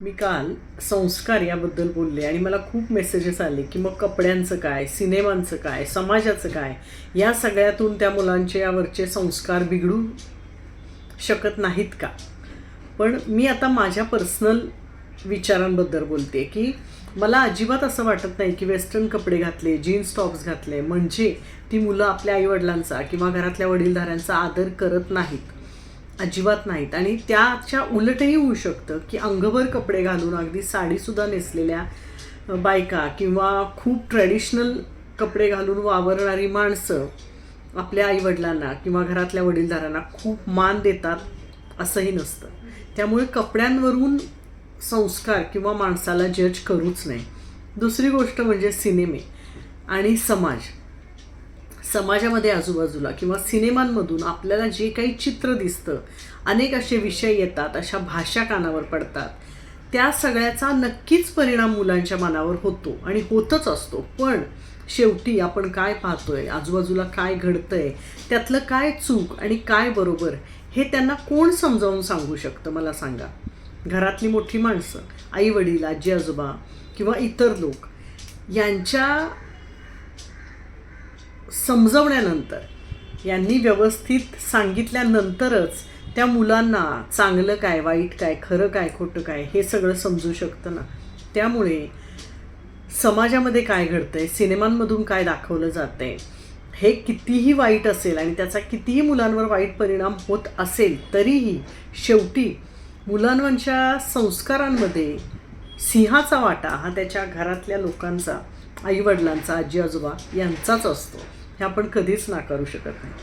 मी काल संस्कार याबद्दल बोलले आणि मला खूप मेसेजेस आले की मग कपड्यांचं काय सिनेमांचं काय समाजाचं काय या सगळ्यातून त्या मुलांचे यावरचे संस्कार बिघडू शकत नाहीत का? पण मी आता माझ्या पर्सनल विचारांबद्दल बोलते की मला अजिबात असं वाटत नाही की वेस्टर्न कपडे घातले जीन्स टॉप्स घातले म्हणजे ती मुलं आपल्या आईवडिलांचा किंवा घरातल्या वडीलधाऱ्यांचा आदर करत नाहीत. अजिबात नाहीत. आणि त्याच्या उलटही होऊ शकतं की अंगभर कपडे घालून अगदी साडीसुद्धा नेसलेल्या बायका किंवा खूप ट्रेडिशनल कपडे घालून वावरणारी माणसं आपल्या आईवडिलांना किंवा घरातल्या वडीलधारांना खूप मान देतात असंही नसतं. त्यामुळे कपड्यांवरून संस्कार किंवा माणसाला जज करूच नाही दुसरी गोष्ट म्हणजे सिनेमे आणि समाज. समाजामध्ये आजूबाजूला किंवा सिनेमांमधून आपल्याला जे काही चित्र दिसतं अनेक असे विषय येतात अशा भाषा कानावर पडतात. त्या सगळ्याचा नक्कीच परिणाम मुलांच्या मनावर होतो आणि होतच असतो. पण शेवटी आपण काय पाहतोय आजूबाजूला काय घडतंय त्यातलं काय चूक आणि काय बरोबर हे त्यांना कोण समजावून सांगू शकतं मला सांगा. घरातली मोठी माणसं आई वडील आजी आजोबा किंवा इतर लोक यांच्या समजवण्यानंतर यांनी व्यवस्थित सांगितल्यानंतरच त्या मुलांना चांगलं काय वाईट काय खरं काय खोटं काय हे सगळं समजू शकतं ना. त्यामुळे समाजामध्ये काय घडतं आहे सिनेमांमधून काय दाखवलं जातंय हे कितीही वाईट असेल आणि त्याचा कितीही मुलांवर वाईट परिणाम होत असेल तरीही शेवटी मुलांवरच्या संस्कारांमध्ये सिंहाचा वाटा हा त्याच्या घरातल्या लोकांचा आईवडिलांचा आजी आजोबा यांचाच असतो. हे आपण कधीच नाकारू शकत नाही.